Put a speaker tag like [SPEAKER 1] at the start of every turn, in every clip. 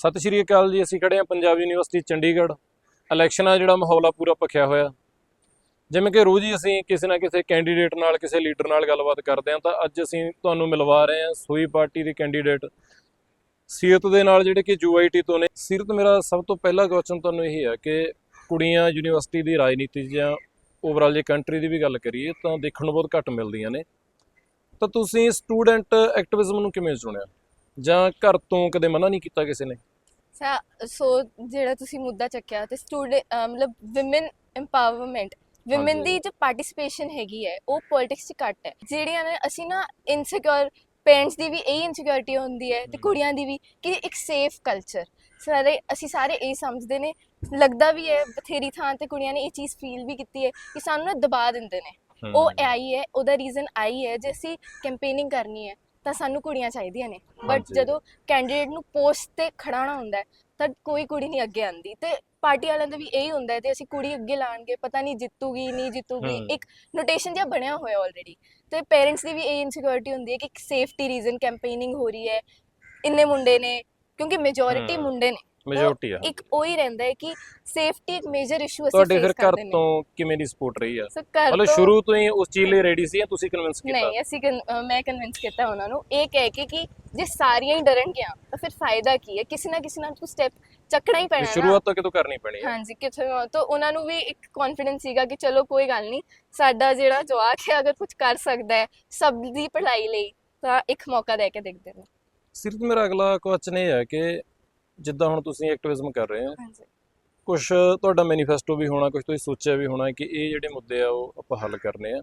[SPEAKER 1] ਸਤਿ ਸ਼੍ਰੀ ਅਕਾਲ ਜੀ, ਅਸੀਂ ਖੜੇ ਹਾਂ ਪੰਜਾਬ ਯੂਨੀਵਰਸਿਟੀ ਚੰਡੀਗੜ੍ਹ। ਇਲੈਕਸ਼ਨ ਆ ਜਿਹੜਾ ਮਾਹੌਲ ਆ, ਪੂਰਾ ਪੱਖਿਆ ਹੋਇਆ। ਜਿਵੇਂ ਕਿ ਰੋਜ਼ ਹੀ ਅਸੀਂ ਕਿਸੇ ਨਾ ਕਿਸੇ ਕੈਂਡੀਡੇਟ ਨਾਲ, ਕਿਸੇ ਲੀਡਰ ਨਾਲ ਗੱਲਬਾਤ ਕਰਦੇ ਹਾਂ, ਤਾਂ ਅੱਜ ਅਸੀਂ ਤੁਹਾਨੂੰ ਮਿਲਵਾ ਰਹੇ ਹਾਂ ਸੋਈ ਪਾਰਟੀ ਦੇ ਕੈਂਡੀਡੇਟ। ਸੀਰਤ ਦੇ ਨਾਲ ਜਿਹੜੇ ਕਿ ਯੂਆਈਟੀ ਤੋਂ ਨੇ। ਸੀਰਤ, ਮੇਰਾ ਸਭ ਤੋਂ ਪਹਿਲਾ ਕੁਐਸਚਨ ਤੁਹਾਨੂੰ ਇਹ ਹੈ ਕਿ ਕੁੜੀਆਂ ਯੂਨੀਵਰਸਿਟੀ ਦੀ ਰਾਜਨੀਤੀ 'ਚ ਜਾਂ ਓਵਰਆਲ ਜੇ ਕੰਟਰੀ ਦੀ ਵੀ ਗੱਲ ਕਰੀਏ, ਤਾਂ ਦੇਖਣ ਨੂੰ ਬਹੁਤ ਘੱਟ ਮਿਲਦੀਆਂ ਨੇ। ਤਾਂ ਤੁਸੀਂ ਸਟੂਡੈਂਟ ਐਕਟਿਵਿਜ਼ਮ ਨੂੰ ਕਿਵੇਂ ਚੁਣਿਆ? ਜਾਂ ਘਰ ਤੋਂ ਕਦੇ ਮਨਾ ਨਹੀਂ ਕੀਤਾ ਕਿਸੇ ਨੇ?
[SPEAKER 2] ਸਾ- ਸੋ ਜਿਹੜਾ ਤੁਸੀਂ ਮੁੱਦਾ ਚੱਕਿਆ ਤੇ ਸਟੂਡੈਂਟ ਮਤਲਬ ਔਮਨ ਐਮਪਾਵਰਮੈਂਟ ਔਮਨ। ਦੀ ਜੋ ਪਾਰਟਿਸਿਪੇਸ਼ਨ ਹੈਗੀ ਹੈ ਉਹ ਪੋਲਿਟਿਕਸ 'ਚ ਘੱਟ ਹੈ। ਜਿਹੜੀਆਂ ਨੇ ਅਸੀਂ ਨਾ ਇਨਸਿਕਿਉਰ ਪੇਰੈਂਟਸ ਦੀ ਵੀ ਇਹ ਇਨਸਿਕਿਉਰਿਟੀ ਹੁੰਦੀ ਹੈ ਤੇ। ਕੁੜੀਆਂ ਦੀ ਵੀ ਕਿ ਇੱਕ ਸੇਫ ਕਲਚਰ ਸਾਰੇ ਅਸੀਂ ਸਾਰੇ ਇਹ ਸਮਝਦੇ ਨੇ। ਲੱਗਦਾ ਵੀ ਹੈ ਬਥੇਰੀ ਥਾਂ ਤੇ ਕੁੜੀਆਂ ਨੇ ਇਹ ਚੀਜ਼ ਫੀਲ ਵੀ ਕੀਤੀ ਹੈ ਕਿ ਸਾਨੂੰ ਨਾ ਦਬਾ ਦਿੰਦੇ ਨੇ। ਉਹ ਆਈ ਹੈ ਉਹਦਾ ਰੀਜ਼ਨ ਆਈ ਹੈ ਜੇ ਅਸੀਂ ਕੈਂਪੇਨਿੰਗ ਕਰਨੀ ਹੈ ਤਾਂ ਸਾਨੂੰ ਕੁੜੀਆਂ ਚਾਹੀਦੀਆਂ ਨੇ ਬਟ
[SPEAKER 1] ਹਾਂਜੀ।
[SPEAKER 2] ਜਦੋਂ ਕੈਂਡੀਡੇਟ ਨੂੰ ਪੋਸਟ ਤੇ ਖੜਾਉਣਾ ਹੁੰਦਾ ਹੈ ਤਾਂ ਕੋਈ ਕੁੜੀ ਨਹੀਂ ਅੱਗੇ ਆਂਦੀ ਤੇ ਪਾਰਟੀ ਵਾਲਿਆਂ ਦਾ ਵੀ ਇਹੀ ਹੁੰਦਾ ਹੈ ਤੇ ਅਸੀਂ ਕੁੜੀ ਅੱਗੇ ਲਾਣਗੇ ਪਤਾ ਨਹੀਂ ਜਿੱਤੂਗੀ ਨਹੀਂ ਜਿੱਤੂਗੀ
[SPEAKER 1] ਹਮ।
[SPEAKER 2] ਇੱਕ ਨੋਟੇਸ਼ਨ ਜਿਹਾ ਬਣਿਆ ਹੋਇਆ ਆਲਰੇਡੀ ਤੇ ਪੇਰੈਂਟਸ ਦੀ ਵੀ ਇਹ ਇਨਸਿਕਿਉਰਿਟੀ ਹੁੰਦੀ ਹੈ ਕਿ ਇੱਕ ਸੇਫਟੀ ਰੀਜ਼ਨ ਕੈਂਪੇਨਿੰਗ ਹੋ ਰਹੀ ਹੈ ਇੰਨੇ ਮੁੰਡੇ ਨੇ ਕਿਉਂਕਿ ਮੈਜੋਰਿਟੀ
[SPEAKER 1] ਹਮ।
[SPEAKER 2] ਮੁੰਡੇ ਨੇ
[SPEAKER 1] ਮੈਜੋਰਟੀ ਆ।
[SPEAKER 2] ਇੱਕ ਉਹ ਹੀ ਰਹਿੰਦਾ ਹੈ ਕਿ ਸੇਫਟੀ ਇੱਕ ਮੇਜਰ ਇਸ਼ੂ ਅਸੀਂ
[SPEAKER 1] ਤੁਹਾਡੇ ਫਿਰ
[SPEAKER 2] ਫੇਸ
[SPEAKER 1] ਘਰ
[SPEAKER 2] ਕਰਦੇ ਨੇ।
[SPEAKER 1] ਤੋਂ ਕਿਵੇਂ ਦੀ ਸਪੋਰਟ ਰਹੀ ਆ?
[SPEAKER 2] ਸੋ ਘਰ
[SPEAKER 1] ਮਤਲਬ
[SPEAKER 2] ਤੋਂ-
[SPEAKER 1] ਸ਼ੁਰੂ ਤੋਂ ਹੀ ਉਸ ਚੀਜ਼ ਲਈ ਰੈਡੀ ਸੀ ਜਾਂ ਤੁਸੀਂ ਕਨਵਿੰਸ ਕੀਤਾ?
[SPEAKER 2] ਨਹੀਂ ਅਸੀਂ ਕਨ- ਅਹ ਮੈਂ ਕਨਵਿੰਸ ਕੀਤਾ ਉਹਨਾਂ ਨੂੰ। ਇਹ ਕਹਿ ਕੇ ਕਿ ਜੇ ਸਾਰੀਆਂ ਹੀ ਡਰਨਗੀਆਂ ਤਾਂ ਫਿਰ ਫਾਇਦਾ ਕੀ ਹੈ? ਕਿਸੇ ਨਾ ਕਿਸੇ ਨਾਲ ਕੋਈ ਸਟੈਪ ਚੱਕਣਾ ਹੀ ਪੈਣਾ ਨਾ।
[SPEAKER 1] ਸ਼ੁਰੂਆਤ ਤੋਂ ਕਿਤੋਂ ਕਰਨੀ ਪੈਣੀ ਹੈ
[SPEAKER 2] ਹਾਂਜੀ ਕਿਥੇ ਤਾਂ ਉਹਨਾਂ ਨੂੰ ਵੀ ਇੱਕ ਕੌਨਫੀਡੈਂਸ ਸੀਗਾ ਕਿ ਚਲੋ ਕੋਈ ਗੱਲ ਨਹੀਂ ਸਾਡਾ ਜਿਹੜਾ ਜਵਾਕ ਹੈ ਅਗਰ ਕੁਝ ਕਰ ਸਕਦਾ ਹੈ ਸਭ ਦੀ ਪੜ੍ਹਾਈ ਲਈ ਤਾਂ ਇੱਕ ਮੌਕਾ ਦੇ ਕੇ ਦੇਖਦੇ ਨੇ।
[SPEAKER 1] ਸਿਰਫ ਮੇਰਾ ਅਗਲਾ ਕੁਐਸਚਨ ਇਹ ਹੈ ਕਿ ਜਿੱਦਾਂ ਹੁਣ ਤੁਸੀਂ ਐਕਟਿਵਿਜ਼ਮ ਕਰ ਰਹੇ ਹੋ।
[SPEAKER 2] ਹਾਂਜੀ।
[SPEAKER 1] ਕੁਝ ਤੁਹਾਡਾ ਮੈਨੀਫੈਸਟੋ ਵੀ ਹੋਣਾ ਕੁਝ ਤੁਸੀਂ ਸੋਚਿਆ ਵੀ ਹੋਣਾ ਕਿ ਇਹ ਜਿਹੜੇ ਮੁੱਦੇ ਆ ਉਹ ਆਪਾਂ ਹੱਲ ਕਰਨੇ ਆ।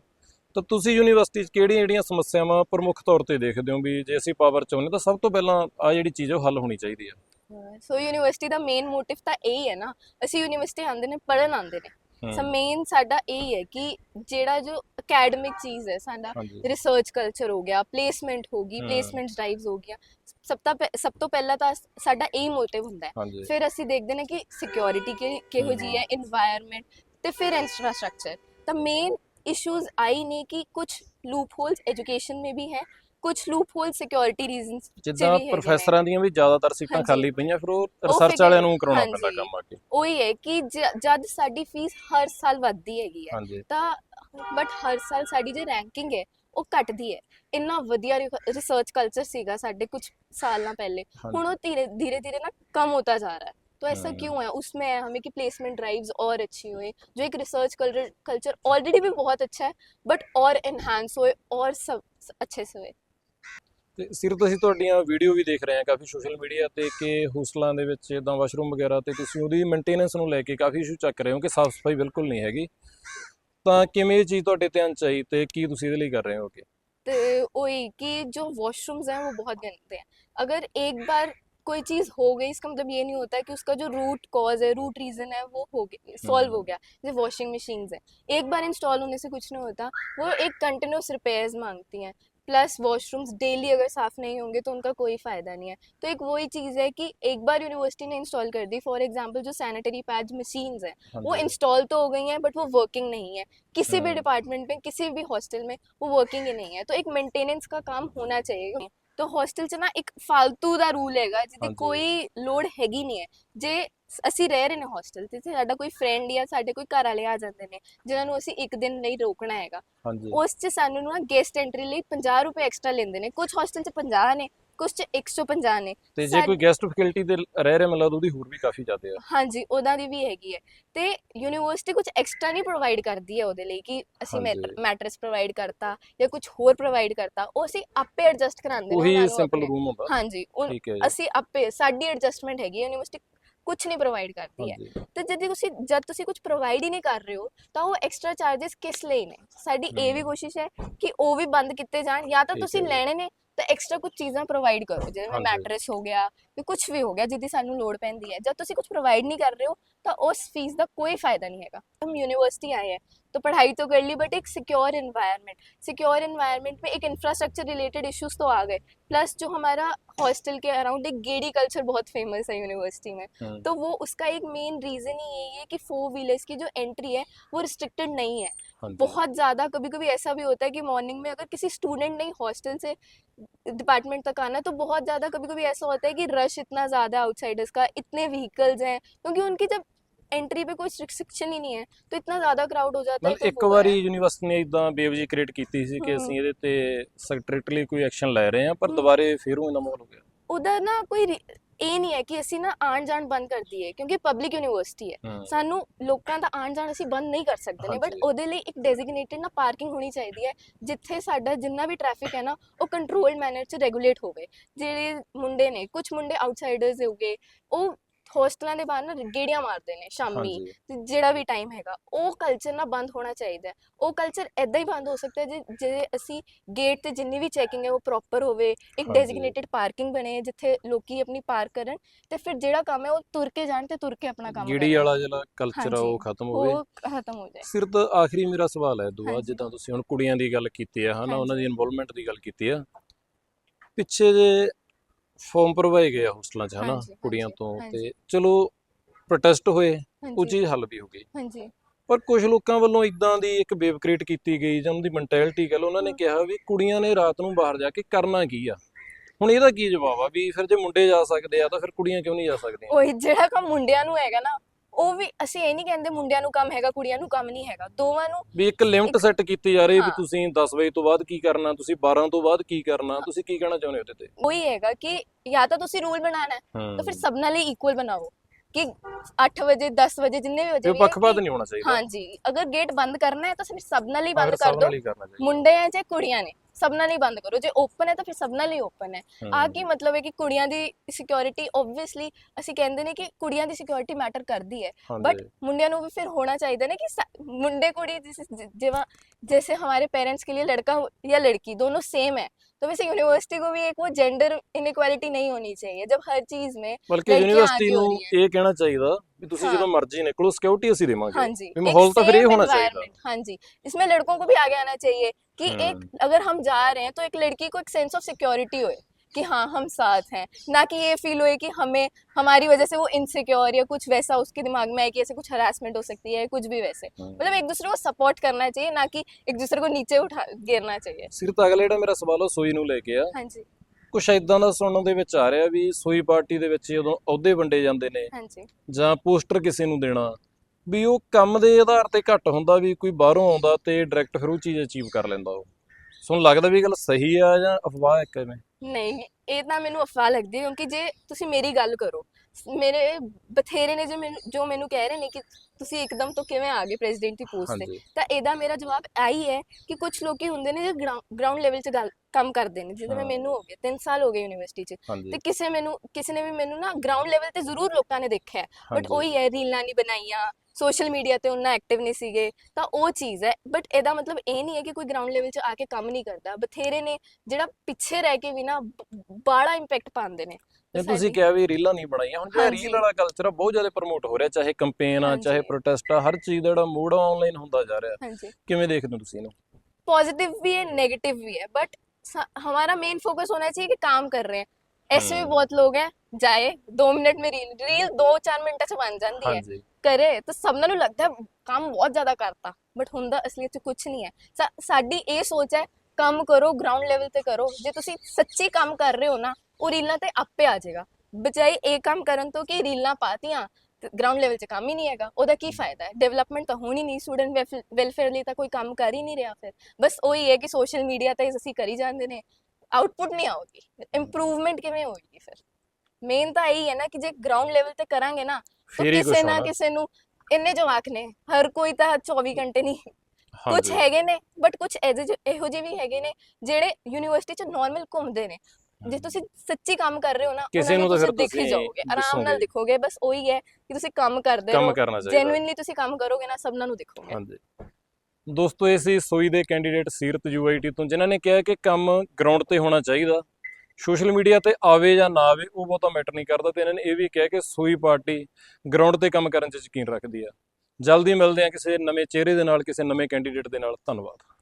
[SPEAKER 1] ਤਾਂ ਤੁਸੀਂ ਯੂਨੀਵਰਸਿਟੀ 'ਚ ਕਿਹੜੀਆਂ ਜਿਹੜੀਆਂ ਸਮੱਸਿਆਵਾਂ ਪ੍ਰਮੁੱਖ ਤੌਰ ਤੇ ਦੇਖਦੇ ਹੋ ਵੀ ਜੇ ਅਸੀਂ ਪਾਵਰ ਚਾਹੁੰਦੇ ਤਾਂ ਸਭ ਤੋਂ ਪਹਿਲਾਂ ਆ ਜਿਹੜੀ ਚੀਜ਼ ਆ ਉਹ ਹੱਲ ਹੋਣੀ ਚਾਹੀਦੀ ਹੈ
[SPEAKER 2] ਸੋ ਯੂਨੀਵਰਸਿਟੀ ਦਾ ਮੇਨ ਮੋਟਿਵ ਤਾਂ ਇਹ ਹੀ ਹੈ ਨਾ। ਅਸੀਂ ਯੂਨੀਵਰਸਿਟੀ ਆਉਂਦੇ ਨੇ ਪੜਨ ਆਉਂਦੇ ਨੇ। ਸੋ ਮੇਨ ਸਾਡਾ ਇਹ ਹੀ ਕਿ ਜਿਹੜਾ ਜੋ ਅਕੈਡਮਿਕ ਚੀਜ਼ ਹੈ ਸਾਡਾ ਰਿਸਰਚ ਕਲਚਰ ਹੋ ਗਿਆ ਪਲੇਸਮੈਂਟ ਹੋ ਗਈ। ਪਲੇਸਮੈਂਟ ਡਰਾਈਵਸ ਹੋ ਗਿਆ ਸਭ ਤੋਂ ਸਭ ਤੋਂ ਪਹਿਲਾਂ ਤਾਂ ਸਾਡਾ ਇਹ ਮੋਟਿਵ ਹੁੰਦਾ ਹੈ। ਫਿਰ ਅਸੀਂ ਦੇਖਦੇ ਨੇ ਕਿ ਸਿਕਿਉਰਿਟੀ ਕਿਹੋ ਜੀ ਹੈ এনवायरमेंट ਤੇ ਫਿਰ ਇਨਫਰਾਸਟ੍ਰਕਚਰ ਤਾਂ ਮੇਨ ਇਸ਼ੂਜ਼ ਆਈ ਨੇ ਕਿ ਕੁਝ ਲੂਪ ਹੋਲਸ ਐਜੂਕੇਸ਼ਨ ਮੇ ਵੀ ਹੈ ਕੁਝ ਲੂਪ ਹੋਲ ਸਿਕਿਉਰਿਟੀ ਰੀਜ਼ਨਸ
[SPEAKER 1] ਜਿੱਦਾਂ ਪ੍ਰੋਫੈਸਰਾਂ ਦੀਆਂ ਵੀ ਜ਼ਿਆਦਾਤਰ ਸੀਟਾਂ ਖਾਲੀ ਪਈਆਂ ਫਿਰ ਉਹ ਰਿਸਰਚ ਵਾਲਿਆਂ ਨੂੰ ਕਰਾਉਣਾ ਪੈਂਦਾ ਕੰਮ ਆ ਕੇ।
[SPEAKER 2] ਉਹੀ ਹੈ ਕਿ ਜਦ ਸਾਡੀ ਫੀਸ ਹਰ ਸਾਲ ਵੱਧਦੀ ਹੈਗੀ ਹੈ ਤਾਂ ਬਟ ਹਰ ਸਾਲ ਸਾਡੀ ਜੇ ਰੈਂਕਿੰਗ ਹੈ ਉਹ ਘਟਦੀ ਹੈ ਇੰਨਾ ਵਧੀਆ ਰਿਸਰਚ ਕਲਚਰ ਸੀਗਾ ਸਾਡੇ ਕੁਝ ਸਾਲਾਂ ਪਹਿਲੇ
[SPEAKER 1] ਹਾਂਜੀ।
[SPEAKER 2] ਹੁਣ वो धीरे धीरे धीरे ना कम होता जा रहा है तो ऐसा
[SPEAKER 1] हम्म।
[SPEAKER 2] क्यों है उसमें है हमें कि प्लेसमेंट ड्राइव्स और अच्छी हुई जो एक रिसर्च कल्चर कल्चर ऑलरेडी भी बहुत अच्छा है बट और एनहांस हुए और सब अच्छे से हुए
[SPEAKER 1] ਤੇ ਸਿਰਫ ਅਸੀਂ ਤੁਹਾਡੀਆਂ ਵੀਡੀਓ ਵੀ ਦੇਖ ਰਹੇ ਹਾਂ ਕਾਫੀ ਸੋਸ਼ਲ ਮੀਡੀਆ ਤੇ ਕਿ ਹੋਸਟਲਾਂ ਦੇ ਵਿੱਚ ਇਦਾਂ ਵਾਸ਼ਰੂਮ ਵਗੈਰਾ ਤੇ ਤੁਸੀਂ ਉਹਦੀ ਮੇਨਟੇਨੈਂਸ ਨੂੰ ਲੈ ਕੇ ਕਾਫੀ ਇਸ਼ੂ ਚੱਕ ਰਹੇ ਹੋ ਕਿ ਸਾਫ਼ ਸਫਾਈ ਬਿਲਕੁਲ ਨਹੀਂ ਹੈਗੀ ਤਾਂ ਕਿਵੇਂ ਇਹ ਚੀਜ਼ ਤੁਹਾਡੇ ਧਿਆਨ ਚ ਆਈ ਤੇ ਕੀ ਤੁਸੀਂ ਇਹਦੇ ਲਈ ਕਰ ਰਹੇ ਹੋਗੇ
[SPEAKER 2] तो वही कि जो वॉशरूम्स हैं वो बहुत गंदे हैं अगर एक बार कोई चीज़ हो गई इसका मतलब ये नहीं होता है कि उसका जो रूट कॉज है रूट रीज़न है वो हो गया सॉल्व हो गया जैसे वॉशिंग मशीन्स है एक बार इंस्टॉल होने से कुछ नहीं होता वो एक कंटिन्यूस रिपेयर्स मांगती हैं प्लस वॉशरूम्स डेली अगर साफ़ नहीं होंगे तो उनका कोई फ़ायदा नहीं है। तो एक वही चीज़ है कि एक बार यूनिवर्सिटी ने इंस्टॉल कर दी फॉर एग्ज़ाम्पल जो सैनिटरी पैड मशीन्स हैं हाँ वो इंस्टॉल तो हो गई हैं बट वो वर्किंग नहीं है। किसी भी
[SPEAKER 1] हाँ।
[SPEAKER 2] डिपार्टमेंट में किसी भी हॉस्टल में वो वर्किंग ही नहीं है। तो एक मेंटेनेंस का काम होना चाहिए। तो हॉस्टल च ना एक फालतू का रूल है ਜਿਹਦੀ कोई लोड हैगी नहीं है। जे ਅਸੀਂ ਰਹਿ ਰਹੇ ਨੇ ਹੌਸਟਲ 'ਚ ਤੇ ਸਾਡਾ ਕੋਈ ਫਰੈਂਡ ਜਾਂ ਸਾਡੇ ਕੋਈ ਘਰ ਵਾਲੇ ਆ ਜਾਂਦੇ ਨੇ ਜਿਨ੍ਹਾਂ ਨੂੰ ਅਸੀਂ ਇੱਕ ਦਿਨ ਲਈ ਰੋਕਣਾ ਹੈਗਾ।
[SPEAKER 1] ਹਾਂਜੀ।
[SPEAKER 2] ਉਸ 'ਚ ਸਾਨੂੰ ਨਾ ਗੈਸਟ ਐਂਟਰੀ ਲਈ 50 ਰੁਪਏ ਐਕਸਟਰਾ ਲੈਂਦੇ ਨੇ। ਕੁਝ ਹੌਸਟਲ 'ਚ 50 ਨੇ ਕੁਝ 'ਚ 150 ਨੇ।
[SPEAKER 1] ਤੇ ਜੇ ਕੋਈ ਗੈਸਟ ਫੈਕਲਟੀ ਦੇ ਰਹਿ ਰਿਹਾ ਮਤਲਬ ਉਹਦੀ ਹੋਰ ਵੀ ਕਾਫੀ ਜ਼ਿਆਦਾ ਆ।
[SPEAKER 2] ਹਾਂਜੀ ਉਹਦਾ ਦੀ ਵੀ ਹੈਗੀ ਹੈ। ਤੇ ਯੂਨੀਵਰਸਿਟੀ ਕੁਝ ਐਕਸਟਰਾ ਨਹੀਂ ਪ੍ਰੋਵਾਈਡ ਕਰਦੀ ਹੈ ਉਹਦੇ ਲਈ ਕਿ ਅਸੀਂ
[SPEAKER 1] ਹਾਂਜੀ।
[SPEAKER 2] ਮੈਟਰਸ ਪ੍ਰੋਵਾਈਡ ਕਰਤਾ ਜਾਂ ਕੁਝ ਹੋਰ ਪ੍ਰੋਵਾਈਡ ਕਰਤਾ ਉਹ ਅਸੀਂ ਆਪੇ ਐਡਜਸਟ ਕਰਾਉਂਦੇ
[SPEAKER 1] ਉਹੀ
[SPEAKER 2] ਉਹਨਾਂ ਨੂੰ
[SPEAKER 1] ਸਿੰਪਲ
[SPEAKER 2] ਆਪਣੇ।
[SPEAKER 1] ਰੂਮ ਹੁੰਦਾ।
[SPEAKER 2] ਹਾਂਜੀ ਉਹ-
[SPEAKER 1] ਠੀਕ ਹੈ ਜੀ।
[SPEAKER 2] ਅਸੀਂ ਆਪੇ ਸਾਡੀ ਐਡਜਸਟਮੈਂਟ ਹੈਗੀ ਯੂਨੀਵਰਸਿਟੀ ਕੁਝ ਨਹੀਂ ਪ੍ਰੋਵਾਈਡ ਕਰਦੀ ਹੈ ਤੇ ਜਦ ਤੁਸੀਂ ਜਦ ਤੁਸੀਂ ਕੁਝ ਪ੍ਰੋਵਾਈਡ ਹੀ ਨਹੀਂ ਕਰ ਰਹੇ ਹੋ ਤਾਂ ਉਹ ਐਕਸਟਰਾ ਚਾਰजेस ਕਿਸ ਲਈ ਨੇ ਸਾਡੀ ਇਹ ਵੀ। ਕੋਸ਼ਿਸ਼ ਹੈ ਕਿ ਉਹ ਵੀ ਬੰਦ ਕੀਤੇ ਜਾਣ ਜਾਂ ਤਾਂ ਤੁਸੀਂ। ਲੈਣੇ ਨੇ ਤਾਂ ਐਕਸਟਰਾ ਕੁਝ ਚੀਜ਼ਾਂ ਪ੍ਰੋਵਾਈਡ ਕਰੋ ਜਿਵੇਂ। ਮੈਟਰਸ ਹੋ ਗਿਆ ਜਾਂ ਕੁਝ ਵੀ ਹੋ ਗਿਆ ਜਿਹਦੀ ਸਾਨੂੰ ਲੋੜ ਪੈਂਦੀ ਹੈ ਜਦ ਤੁਸੀਂ ਕੁਝ ਪ੍ਰੋਵਾਈਡ नहीं कर रहे हो तो उस फीस का कोई फायदा नहीं हैगा हम यूनिवर्सिटी आए हैं तो पढ़ाई तो कर ली बट एक सिक्योर इन्वायरमेंट सिक्योर इन्वायरमेंट में एक इंफ्रास्ट्रक्चर रिलेटेड इश्यूज तो आ गए प्लस जो हमारा हॉस्टल के अराउंड एक गेडी कल्चर बहुत फेमस है यूनिवर्सिटी में
[SPEAKER 1] हम्म,
[SPEAKER 2] तो वो उसका एक मेन रीज़न ही यही है कि फोर व्हीलर्स की जो एंट्री है वो रिस्ट्रिक्टेड नहीं है
[SPEAKER 1] ਹਾਂਜੀ
[SPEAKER 2] बहुत ज़्यादा कभी कभी ऐसा भी होता है कि मॉर्निंग में अगर किसी स्टूडेंट ने हॉस्टल से डिपार्टमेंट तक आना है तो बहुत ज़्यादा कभी कभी ऐसा होता है कि रश रश इतना ज़्यादा आउटसाइडर्स का इतने व्हीकल्स हैं क्योंकि उनकी जब एंट्री पे कोई रिस्ट्रिक्शन ही नहीं है तो इतना ज़्यादा क्राउड हो जाता है
[SPEAKER 1] ਮਤਲਬ
[SPEAKER 2] तो
[SPEAKER 1] ਇੱਕ
[SPEAKER 2] वो
[SPEAKER 1] ਵਾਰੀ
[SPEAKER 2] है।
[SPEAKER 1] ਯੂਨੀਵਰਸਿਟੀ ਨੇ ਇਦਾਂ ਬੇਵਜੀ ਕ੍ਰੀਏਟ ਕੀਤੀ ਸੀ ਕਿ
[SPEAKER 2] ਹਮ।
[SPEAKER 1] ਅਸੀਂ ਇਹਦੇ ਤੇ ਸੈਕਟਰੀਟਲੀ ਕੋਈ ਐਕਸ਼ਨ ਲੈ ਰਹੇ ਹਾਂ ਪਰ
[SPEAKER 2] ਹਮ।
[SPEAKER 1] ਦੁਬਾਰੇ ਫੇਰ ਉਹ ਇੰਨਾ ਮਾਹੌਲ ਹੋ ਗਿਆ
[SPEAKER 2] ਉਧਰ ਨਾ ਕੋਈ ਰੀ- ਇਹ ਨਹੀਂ ਹੈ ਕਿ ਅਸੀਂ ਨਾ ਆਣ ਜਾਣ ਬੰਦ ਕਰ ਦਈਏ ਕਿਉਂਕਿ ਪਬਲਿਕ ਯੂਨੀਵਰਸਿਟੀ ਹੈ। ਸਾਨੂੰ ਲੋਕਾਂ ਦਾ ਆਣ ਜਾਣ ਅਸੀਂ ਬੰਦ ਨਹੀਂ ਕਰ ਸਕਦੇ ਨੇ ਬਟ। ਉਹਦੇ ਲਈ ਇੱਕ ਡੈਜ਼ਿਗਨੇਟਡ ਨਾ ਪਾਰਕਿੰਗ ਹੋਣੀ ਚਾਹੀਦੀ ਹੈ ਜਿੱਥੇ ਸਾਡਾ ਜਿੰਨਾ ਵੀ ਟ੍ਰੈਫਿਕ ਹੈ ਨਾ ਉਹ ਕੰਟਰੋਲਡ ਮੈਨਰ 'ਚ ਰੈਗੂਲੇਟ ਹੋਵੇ ਜਿਹੜੇ ਮੁੰਡੇ ਨੇ ਕੁਝ ਮੁੰਡੇ ਆਊਟਸਾਈਡਰਸ ਹੋਗੇ ਉਹ ਹੋਸਟਲਾਂ ਦੇ ਬਾਹਰ ਨਾ ਗੇੜੀਆਂ ਮਾਰਦੇ ਨੇ ਸ਼ਾਮੀ
[SPEAKER 1] ਹਾਂਜੀ
[SPEAKER 2] ਤੇ ਜਿਹੜਾ ਵੀ ਟਾਈਮ ਹੈਗਾ ਉਹ ਕਲਚਰ ਨਾ ਬੰਦ ਹੋਣਾ ਚਾਹੀਦਾ ਹੈ ਉਹ ਕਲਚਰ ਐਦਾਂ ਹੀ ਬੰਦ ਹੋ ਸਕਦਾ ਹੈ ਜੇ ਜੇ ਅਸੀਂ ਗੇਟ ਤੇ ਜਿੰਨੀ ਵੀ ਚੈਕਿੰਗ ਹੈ ਉਹ ਪ੍ਰੋਪਰ ਹੋਵੇ ਇੱਕ
[SPEAKER 1] ਹਾਂਜੀ।
[SPEAKER 2] ਡੈਜ਼ਿਗਨੇਟਡ ਪਾਰਕਿੰਗ ਬਣੇ ਜਿੱਥੇ ਲੋਕੀ ਆਪਣੀ ਪਾਰਕ ਕਰਨ ਤੇ ਫਿਰ ਜਿਹੜਾ ਕੰਮ ਹੈ ਉਹ ਤੁਰ ਕੇ ਜਾਣ ਤੇ ਤੁਰ ਕੇ ਆਪਣਾ ਕੰਮ
[SPEAKER 1] ਗਿੜੀ
[SPEAKER 2] ਕਰਨ
[SPEAKER 1] ਵਾਲਾ ਜਿਹੜਾ ਕਲਚਰ ਆ ਉਹ
[SPEAKER 2] ਹਾਂਜੀ।
[SPEAKER 1] ਖਤਮ ਹੋਵੇ
[SPEAKER 2] ਉਹ ਖਤਮ ਹੋ ਜਾਏ
[SPEAKER 1] ਸਿਰਫ ਆਖਰੀ ਮੇਰਾ ਸਵਾਲ ਹੈ ਦੁਆ
[SPEAKER 2] ਹਾਂਜੀ।
[SPEAKER 1] ਜਿੱਦਾਂ ਤੁਸੀਂ ਹੁਣ ਕੁੜੀਆਂ ਦੀ ਗੱਲ ਕੀਤੀ ਆ ਹਨਾ ਉਹਨਾਂ ਦੀ
[SPEAKER 2] ਹਾਂਜੀ।
[SPEAKER 1] ਇਨਵੋਲਵਮੈਂਟ ਦੀ ਗੱਲ ਕੀਤੀ ਆ ਪਿੱਛੇ ਜੇ ਫਾਰਮ ਭਰਵਾਏ ਗਏ ਆ ਹੋਸਟਲਾਂ 'ਚ ਹਨਾ
[SPEAKER 2] ਹਾਂਜੀ,
[SPEAKER 1] ਕੁੜੀਆਂ
[SPEAKER 2] ਹਾਂਜੀ,
[SPEAKER 1] ਤੋਂ
[SPEAKER 2] ਹਾਂਜੀ।
[SPEAKER 1] ਤੇ ਚਲੋ ਪ੍ਰੋਟੈਸਟ ਹੋਏ ਉਹ
[SPEAKER 2] ਹਾਂਜੀ।
[SPEAKER 1] ਚੀਜ਼ ਹੱਲ ਵੀ ਹੋ ਗਈ।
[SPEAKER 2] ਹਾਂਜੀ।
[SPEAKER 1] ਪਰ ਕੁਝ ਲੋਕਾਂ ਵੱਲੋਂ ਇਦਾਂ ਦੀ ਇੱਕ ਵੇਵ ਕ੍ਰੀਏਟ ਕੀਤੀ ਗਈ ਜਾਂ ਉਹਦੀ ਮੈਂਟੈਲਿਟੀ ਗੱਲ ਉਹਨਾਂ ਨੇ। ਕਿਹਾ ਵੀ ਕੁੜੀਆਂ ਨੇ ਰਾਤ ਨੂੰ ਬਾਹਰ ਜਾ ਕੇ ਕਰਨਾ ਕੀ ਆ? ਹੁਣ ਇਹਦਾ ਕੀ ਜਵਾਬ ਆ ਵੀ ਫਿਰ ਜੇ ਮੁੰਡੇ ਜਾ ਸਕਦੇ ਆ ਤਾਂ ਫਿਰ ਕੁੜੀਆਂ ਕਿਉਂ ਨਹੀਂ ਜਾ ਸਕਦੀਆਂ?
[SPEAKER 2] ਉਹੀ ਜਿਹੜਾ ਕੰਮ ਮੁੰਡਿਆਂ ਨੂੰ ਹੈਗਾ ਨਾ ਉਹ ਵੀ ਅਸੀਂ ਇਹ ਨਹੀਂ ਕਹਿੰਦੇ ਮੁੰਡਿਆਂ ਨੂੰ ਕੰਮ ਹੈਗਾ ਕੁੜੀਆਂ ਨੂੰ ਕੰਮ ਨਹੀਂ ਹੈਗਾ ਦੋਵਾਂ ਨੂੰ
[SPEAKER 1] ਵੀ ਇੱਕ ਲਿਮਟ ਸੈੱਟ ਕੀਤੀ ਜਾ ਰਹੀ ਹੈ ਵੀ
[SPEAKER 2] ਹਾਂ।
[SPEAKER 1] ਤੁਸੀਂ 10 ਵਜੇ ਤੋਂ ਬਾਅਦ ਕੀ ਕਰਨਾ ਤੁਸੀਂ 12 ਤੋਂ ਬਾਅਦ ਕੀ ਕਰਨਾ ਤੁਸੀਂ ਕੀ ਕਹਿਣਾ ਚਾਹੁੰਦੇ ਹੋ ਉਹਦੇ ਤੇ
[SPEAKER 2] ਉਹੀ ਹੈਗਾ ਕਿ ਜਾਂ ਤਾਂ ਤੁਸੀਂ ਰੂਲ ਬਣਾਉਣਾ ਹੈ ਤਾਂ ਫਿਰ। ਸਭਨਾਂ ਲਈ ਇਕੁਅਲ ਬਣਾਓ ਕਿ 8 ਵਜੇ 10 ਵਜੇ ਜਿੰਨੇ ਵੀ ਵਜੇ
[SPEAKER 1] ਇਹ
[SPEAKER 2] ਵੀ ਹੈ
[SPEAKER 1] ਪੱਖਪਾਤ
[SPEAKER 2] ਕਿ-
[SPEAKER 1] ਨਹੀਂ ਹੋਣਾ ਚਾਹੀਦਾ
[SPEAKER 2] ਹਾਂਜੀ ਅਗਰ ਗੇਟ ਬੰਦ ਕਰਨਾ ਹੈ ਤਾਂ ਫਿਰ ਸਭਨਾਂ ਲਈ ਬੰਦ
[SPEAKER 1] ਫਿਰ
[SPEAKER 2] ਕਰ
[SPEAKER 1] ਸਭ
[SPEAKER 2] ਦਿਓ
[SPEAKER 1] ਨਾਲ ਹੀ ਕਰਨਾ ਚਾਹੀਦਾ
[SPEAKER 2] ਮੁੰਡੇ ਹੈ ਚਾਹੇ ਕੁੜੀਆਂ ਨੇ ਸਭਨਾਂ ਲਈ ਬੰਦ ਕਰੋ ਜੇ ਓਪਨ ਹੈ ਤਾਂ ਫਿਰ ਸਭਨਾਂ ਲਈ ਓਪਨ ਹੈ ਆ
[SPEAKER 1] ਹਮ।
[SPEAKER 2] ਕੀ ਮਤਲਬ ਹੈ ਕਿ ਕੁੜੀਆਂ ਦੀ ਸਿਕਿਉਰਿਟੀ ਆਬਵੀਅਸਲੀ ਅਸੀਂ ਕਹਿੰਦੇ ਨੇ ਕਿ ਕੁੜੀਆਂ ਦੀ ਸਿਕਿਉਰਿਟੀ ਮੈਟਰ ਕਰਦੀ ਹੈ बट
[SPEAKER 1] ਹਾਂਜੀ
[SPEAKER 2] मुंडिया ਨੂੰ ਵੀ ਫਿਰ ਹੋਣਾ ਚਾਹੀਦਾ ਨਾ ਕਿ सा- मुंडे कुड़ी जिस- ज- जेवा जैसे हमारे पेरेंट्स के लिए लड़का हो- या लड़की दोनों सेम है तो वैसे यूनिवर्सिटी को भी एक वो जेंडर इनइक्वालिटी नहीं होनी चाहिए जब हर चीज में
[SPEAKER 1] ਬਲਕਿ
[SPEAKER 2] ਲੜਕੀਆਂ
[SPEAKER 1] ਯੂਨੀਵਰਸਿਟੀ
[SPEAKER 2] ਆਗੇ ਹੋ
[SPEAKER 1] ਨੂੰ
[SPEAKER 2] ਰਹੀਆਂ।
[SPEAKER 1] ਇਹ ਕਹਿਣਾ ਚਾਹੀਦਾ ਵੀ ਤੁਸੀਂ
[SPEAKER 2] ਹਾਂ।
[SPEAKER 1] ਜਦੋਂ ਮਰਜ਼ੀ ਨਿਕਲੋ ਸਿਕਿਉਰਿਟੀ ਅਸੀਂ ਦੇਵਾਂਗੇ
[SPEAKER 2] हाँ जी
[SPEAKER 1] भी माहौल तो फिर ये होना चाहिए था।
[SPEAKER 2] हाँ जी इसमें लड़कों को भी आगे आना चाहिए कि
[SPEAKER 1] हम्म।
[SPEAKER 2] एक अगर हम जा रहे हैं तो एक लड़की को एक सेंस ऑफ सिक्योरिटी होए कि हाँ हम साथ हैं ना कि ये फील होए कि हमें हमारी वजह से वो इनसिक्योर या कुछ वैसा उसके दिमाग में आए कि ऐसे कुछ हरासमेंट हो सकती है कुछ भी वैसे
[SPEAKER 1] हम्म।
[SPEAKER 2] मतलब एक दूसरे को सपोर्ट करना चाहिए ना कि एक दूसरे को नीचे उठा गिरना चाहिए
[SPEAKER 1] ਸਿਰਫ ਅਗਲਾ ਜਿਹੜਾ ਮੇਰਾ ਸਵਾਲ ਉਹ ਸੋਈ ਨੂੰ ਲੈ ਕੇ ਆ
[SPEAKER 2] हाँ जी
[SPEAKER 1] ਕੁਛ ਇਦਾਂ ਦਾ ਸੁਣਨ ਦੇ ਵਿੱਚ ਆ ਰਿਹਾ ਵੀ ਸੋਈ ਪਾਰਟੀ ਦੇ ਵਿੱਚ ਜਦੋਂ ਅਹੁਦੇ ਵੰਡੇ ਜਾਂਦੇ ਨੇ
[SPEAKER 2] हाँ जी
[SPEAKER 1] ਜਾਂ ਪੋਸਟਰ ਕਿਸੇ ਨੂੰ ਦੇਣਾ ਵੀ ਉਹ ਕੰਮ ਦੇ ਆਧਾਰ ਤੇ ਘੱਟ ਹੁੰਦਾ ਵੀ ਕੋਈ ਬਾਹਰੋਂ ਆਉਂਦਾ ਤੇ ਡਾਇਰੈਕਟ ਫਿਰ ਉਹ ਚੀਜ਼ ਅਚੀਵ ਕਰ ਲੈਂਦਾ ਉਹ ਤੁਹਾਨੂੰ ਲੱਗਦਾ ਵੀ ਇਹ ਗੱਲ ਸਹੀ ਆ ਜਾਂ ਅਫਵਾਹ ਇੱਕ ਐਵੇਂ
[SPEAKER 2] ਨਹੀਂ ਇਹ ਤਾਂ ਮੈਨੂੰ ਅਫਵਾਹ ਲੱਗਦੀ ਹੈ ਕਿਉਂਕਿ ਜੇ ਤੁਸੀਂ ਮੇਰੀ ਗੱਲ ਕਰੋ ਮੇਰੇ ਬਥੇਰੇ ਨੇ ਜੋ ਮੈਨੂੰ ਜੋ ਮੈਨੂੰ ਕਹਿ ਰਹੇ ਨੇ ਕਿ ਤੁਸੀਂ ਇੱਕਦਮ ਤੋਂ ਕਿਵੇਂ ਆ ਗਏ ਪ੍ਰੈਜ਼ੀਡੈਂਟ ਦੀ ਪੋਸਟ ਤੇ
[SPEAKER 1] ਹਾਂਜੀ
[SPEAKER 2] ਤਾਂ ਇਹਦਾ ਮੇਰਾ ਜਵਾਬ ਆਈ ਹੈ ਕਿ ਕੁਝ ਲੋਕੀ ਹੁੰਦੇ ਨੇ ਜੋ ਗਰਾਊਂਡ ਲੈਵਲ 'ਚ ਗੱਲ ਕੰਮ ਕਰਦੇ ਨੇ ਜਿਵੇਂ
[SPEAKER 1] ਹਾਂ।
[SPEAKER 2] ਮੈਨੂੰ ਹੋ ਗਿਆ 3 ਸਾਲ ਹੋ ਗਏ ਯੂਨੀਵਰਸਿਟੀ 'ਚ
[SPEAKER 1] ਹਾਂਜੀ
[SPEAKER 2] ਤੇ ਕਿਸੇ ਮੈਨੂੰ ਕਿਸੇ ਨੇ ਵੀ ਮੈਨੂੰ ਨਾ ਗਰਾਊਂਡ ਲੈਵਲ ਤੇ ਜ਼ਰੂਰ ਲੋਕਾਂ ਨੇ ਦੇਖਿਆ ਬਟ
[SPEAKER 1] ਹਾਂਜੀ।
[SPEAKER 2] ਉਹੀ ਹੈ ਰੀਲਾਂ ਨਹੀਂ ਬਣਾਈਆਂ ਸੋਸ਼ਲ ਮੀਡੀਆ ਤੇ ਉਹਨਾਂ ਐਕਟਿਵ ਨਹੀਂ ਸੀਗੇ ਤਾਂ ਉਹ ਚੀਜ਼ ਹੈ ਬਟ ਇਹਦਾ ਮਤਲਬ ਇਹ ਨਹੀਂ ਹੈ ਕਿ ਕੋਈ ਗਰਾਊਂਡ ਲੈਵਲ 'ਚ ਆ ਕੇ ਕੰਮ ਨਹੀਂ ਕਰਦਾ ਬਥੇਰੇ ਨੇ ਜਿਹੜਾ ਪਿੱਛੇ ਰਹਿ ਕੇ ਵੀ ਨਾ ਬ- ਬਾਹਲਾ ਇੰਪੈਕਟ ਪਾਉਂਦੇ ਨੇ
[SPEAKER 1] ਜੇ ਤੁਸੀਂ
[SPEAKER 2] ਸਾਡੀ-
[SPEAKER 1] ਕਿਹਾ ਵੀ ਰੀਲਾਂ ਨਹੀਂ ਬਣਾਈਆਂ ਹੁਣ ਜਿਹੜਾ
[SPEAKER 2] ਹਾਂਜੀ।
[SPEAKER 1] ਰੀਲ ਵਾਲਾ ਕਲਚਰ ਆ ਬਹੁਤ ਜ਼ਿਆਦਾ ਪ੍ਰਮੋਟ ਹੋ ਰਿਹਾ ਚਾਹੇ ਕੰਪੇਨ ਆ ਚਾਹੇ
[SPEAKER 2] ਹਾਂਜੀ।
[SPEAKER 1] ਪ੍ਰੋਟੈਸਟ ਆ ਹਰ ਚੀਜ਼ ਦਾ ਜਿਹੜਾ ਮੂਡ ਆਨਲਾਈਨ ਹੁੰਦਾ ਜਾ ਰਿਹਾ
[SPEAKER 2] ਹਾਂਜੀ
[SPEAKER 1] ਕਿਵੇਂ ਦੇਖਦੇ ਹੋ ਤੁਸੀਂ ਇਹਨੂੰ
[SPEAKER 2] पॉजिटिव भी है नेगेटिव भी है बट हमारा मेन फोकस होना चाहिए कि काम कर रहे हैं ऐसे भी
[SPEAKER 1] हम्म।
[SPEAKER 2] बहुत लोग हैं जाए दो मिनट में रील रील दो चार मिनट च बन जाती है
[SPEAKER 1] ਹਾਂਜੀ
[SPEAKER 2] ਕਰੇ ਤਾਂ ਸਭਨਾਂ ਨੂੰ ਲੱਗਦਾ ਹੈ ਕੰਮ ਬਹੁਤ ਜ਼ਿਆਦਾ ਕਰਤਾ ਬਟ ਹੁੰਦਾ ਅਸਲੀਅਤ 'ਚ ਕੁਝ ਨਹੀਂ ਹੈ। ਸਾ- ਸਾਡੀ ਇਹ ਸੋਚ ਹੈ, ਕੰਮ ਕਰੋ ਗਰਾਊਂਡ ਲੈਵਲ ਤੇ ਕਰੋ। ਜੇ ਤੁਸੀਂ ਸੱਚੀ ਕੰਮ ਕਰ ਰਹੇ ਹੋ ਨਾ, ਉਹ ਰੀਲਾਂ ਤੇ ਆਪੇ ਆ ਜਾਏਗਾ। ਬਜਾਏ ਇਹ ਕੰਮ ਕਰਨ ਤੋਂ ਕਿ ਰੀਲਾਂ ਪਾਤੀਆਂ ਗਰਾਊਂਡ ਲੈਵਲ 'ਚ ਕੰਮ ਹੀ ਨਹੀਂ ਹੈਗਾ, ਉਹਦਾ ਕੀ ਫਾਇਦਾ ਹੈ? ਡਿਵੈਲਪਮੈਂਟ ਤਾਂ ਹੋਣੀ ਨਹੀਂ ਸਟੂਡੈਂਟ ਵੈਲਫੇਅਰ ਲਈ ਤਾਂ ਕੋਈ ਕੰਮ ਕਰ ਹੀ ਨਹੀਂ ਰਿਹਾ ਫਿਰ। ਬਸ ਉਹੀ ਹੈ ਕਿ ਸੋਸ਼ਲ ਮੀਡੀਆ ਤੇ ਅਸੀਂ ਕਰੀ ਜਾਂਦੇ ਨੇ। ਆਊਟਪੁੱਟ ਨਹੀਂ ਆਉਗੀ ਇੰਪਰੂਵਮੈਂਟ ਕਿਵੇਂ ਹੋਏਗੀ ਫਿਰ? ਮੇਨ ਤਾਂ ਇਹੀ ਹੈ ਨਾ ਕਿ ਜੇ ਗਰਾਊਂਡ ਲੈਵਲ ਤੇ ਕਰਾਂਗੇ ਨਾ
[SPEAKER 1] ਫੇਰ ਹੀ ਕੁਛ
[SPEAKER 2] ਕਿਸੇ ਨਾ
[SPEAKER 1] ਹੋਣਾ
[SPEAKER 2] ਕਿਸੇ ਨੂੰ ਇੰਨੇ ਜਵਾਕ ਨੇ ਹਰ ਕੋਈ ਤਾਂ 24 ਘੰਟੇ ਨਹੀਂ ਕੁਝ
[SPEAKER 1] ਹਾਂਜੀ
[SPEAKER 2] ਹੈਗੇ ਨੇ ਬਟ ਕੁਝ ਇਹੋ ਜਿਹੇ ਵੀ ਹੈਗੇ ਨੇ ਜਿਹੜੇ ਯੂਨੀਵਰਸਿਟੀ ਚ ਨਾਰਮਲ ਘੁੰਮਦੇ ਨੇ ਜੇ ਤੁਸੀਂ ਸੱਚੀ ਕੰਮ ਕਰ ਰਹੇ ਹੋ ਨਾ
[SPEAKER 1] ਕਿਸੇ
[SPEAKER 2] ਉਹਨਾਂ
[SPEAKER 1] ਨੂੰ ਤਾਂ
[SPEAKER 2] ਤੁਸੀਂ
[SPEAKER 1] ਫਿਰ
[SPEAKER 2] ਦਿਖ ਹੀ
[SPEAKER 1] ਤੁਸੀਂ
[SPEAKER 2] ਜਾਓਗੇ ਆਰਾਮ ਨਾਲ
[SPEAKER 1] ਦਿਸੋਗੇ।
[SPEAKER 2] ਦਿਖੋਗੇ ਬਸ ਉਹੀ ਹੈ ਕਿ ਤੁਸੀਂ ਕੰਮ ਕਰਦੇ
[SPEAKER 1] ਕੰਮ
[SPEAKER 2] ਰਹੋ
[SPEAKER 1] ਕਰਨਾ ਚਾਹੀਦਾ
[SPEAKER 2] ਜੈਨੂਇਨਲੀ ਤੁਸੀਂ ਕੰਮ ਕਰੋਗੇ ਨਾ ਸਭਨਾਂ ਨੂੰ ਦਿਖੋਗੇ
[SPEAKER 1] ਹਾਂਜੀ ਦੋਸਤੋ ਇਹ ਸੀ ਸੋਈ ਦੇ ਕੈਂਡੀਡੇਟ ਸੀਰਤ ਯੂਆਈਟੀ ਤੋਂ ਜਿਨ੍ਹਾਂ ਨੇ ਕਿਹਾ ਕਿ ਕੰਮ ਗਰਾਊਂਡ ਤੇ ਹੋਣਾ ਚਾਹੀਦਾ ਸੋਸ਼ਲ ਮੀਡੀਆ ਤੇ ਆਵੇ ਜਾਂ ਨਾ ਆਵੇ, ਉਹ ਬਹੁਤਾ ਮੈਟਰ ਨਹੀਂ ਕਰਦਾ ਤੇ ਇਹਨਾਂ ਨੇ ਇਹ ਵੀ ਕਿਹਾ ਕਿ ਸੋਈ ਪਾਰਟੀ ਗਰਾਊਂਡ ਤੇ ਕੰਮ ਕਰਨ 'ਚ ਯਕੀਨ ਰੱਖਦੀ ਆ। ਜਲਦੀ ਮਿਲਦੇ ਆ ਕਿਸੇ ਨਵੇਂ ਚਿਹਰੇ ਦੇ ਨਾਲ, ਕਿਸੇ ਨਵੇਂ ਕੈਂਡੀਡੇਟ ਦੇ ਨਾਲ। ਧੰਨਵਾਦ।